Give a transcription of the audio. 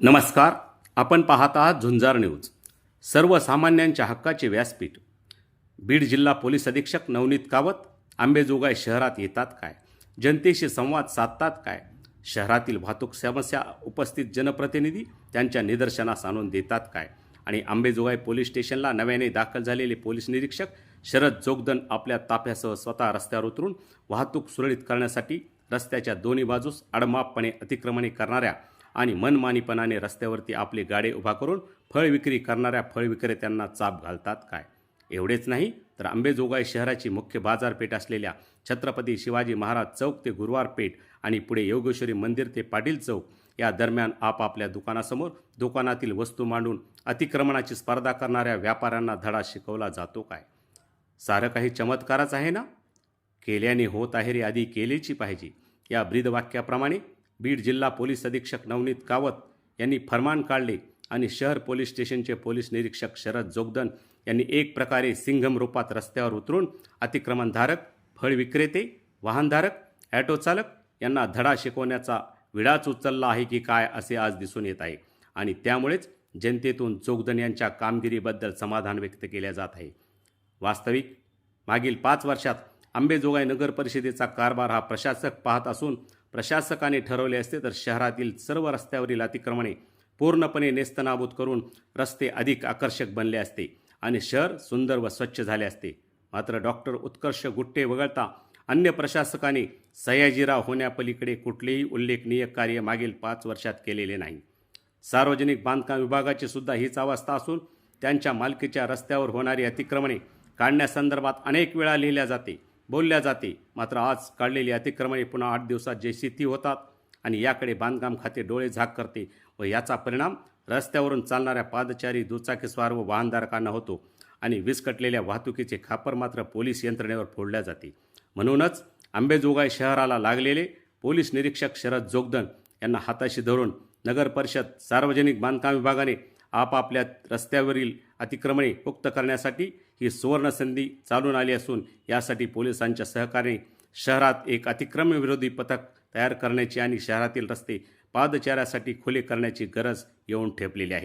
नमस्कार. आपण पाहत आहात झुंजार न्यूज. सर्वसामान्यांच्या हक्काचे व्यासपीठ. बीड जिल्हा पोलीस अधीक्षक नवनीत कावत आंबेजोगाई शहरात येतात काय? जनतेशी संवाद साधतात काय? शहरातील वाहतूक समस्या उपस्थित जनप्रतिनिधी त्यांच्या निदर्शनास आणून देतात काय? आणि आंबेजोगाई पोलीस स्टेशनला नव्याने दाखल झालेले पोलीस निरीक्षक शरद जोगदन आपल्या ताफ्यासह स्वतः रस्त्यावर उतरून वाहतूक सुरळीत करण्यासाठी रस्त्याच्या दोन्ही बाजूस अडमापपणे अतिक्रमणे करणाऱ्या आणि मनमानीपणाने रस्त्यावरती आपली गाडे उभा करून फळ विक्री करणाऱ्या फळ विक्रेत्यांना चाप घालतात काय? एवढेच नाही तर आंबेजोगाई शहराची मुख्य बाजारपेठ असलेल्या छत्रपती शिवाजी महाराज चौक ते गुरुवार पेठ आणि पुढे योगेश्वरी मंदिर ते पाटील चौक या दरम्यान आपापल्या दुकानासमोर दुकानातील वस्तू मांडून अतिक्रमणाची स्पर्धा करणाऱ्या व्यापाऱ्यांना धडा शिकवला जातो काय? सारं काही चमत्कारच आहे ना? केल्याने होत आहे रे आधी केलेची पाहिजे. या ब्रीदवाक्याप्रमाणे बीड जिल्हा पोलीस अधीक्षक नवनीत कावत यांनी फरमान काढले आणि शहर पोलीस स्टेशनचे पोलीस निरीक्षक शरद जोगदन यांनी एक प्रकारे सिंघम रूपात रस्त्यावर उतरून अतिक्रमणधारक फळ विक्रेते वाहनधारक ॲटो चालक यांना धडा शिकवण्याचा विडाच उचलला आहे की काय असे आज दिसून येत आहे आणि त्यामुळेच जनतेतून जोगदन यांच्या कामगिरीबद्दल समाधान व्यक्त केले जात आहे. वास्तविक मागील पाच वर्षात आंबेजोगाई नगर परिषदेचा कारभार हा प्रशासक पाहत असून प्रशासकाने ठरवले असते तर शहरातील सर्व रस्त्यावरील अतिक्रमणे पूर्णपणे नेस्तनाबूत करून रस्ते अधिक आकर्षक बनले असते आणि शहर सुंदर व स्वच्छ झाले असते. मात्र डॉक्टर उत्कर्ष गुट्टे वगळता अन्य प्रशासकाने सयाजीराव होण्यापलीकडे कुठलेही उल्लेखनीय कार्य मागील पाच वर्षात केलेले नाही. सार्वजनिक बांधकाम विभागाची सुद्धा हीच अवस्था असून त्यांच्या मालकीच्या रस्त्यावर होणारी अतिक्रमणे काढण्यासंदर्भात अनेक वेळा लिहिल्या जाते. बोलल्या जाते. मात्र आज काढलेली अतिक्रमणे पुन्हा आठ दिवसात जैसिती होतात आणि याकडे बांधकाम खाते डोळे झाक करते व याचा परिणाम रस्त्यावरून चालणाऱ्या पादचारी दुचाकीस्वार व वाहनधारकांना होतो आणि विस्कटलेल्या वाहतुकीचे खापर मात्र पोलीस यंत्रणेवर फोडल्या जाते. म्हणूनच आंबेजोगाई शहराला लागलेले पोलीस निरीक्षक शरद जोगदन यांना हाताशी धरून नगर परिषद सार्वजनिक बांधकाम विभागाने आपापल्या रस्त्यावरील अतिक्रमणे मुक्त करण्यासाठी ही सुवर्णसंधी चालून आली असून यासाठी पोलिसांच्या सहकार्याने शहरात एक अतिक्रम्य विरोधी पथक तयार करण्याची आणि शहरातील रस्ते पादचाऱ्यासाठी खुले करण्याची गरज येऊन ठेपलेली आहे.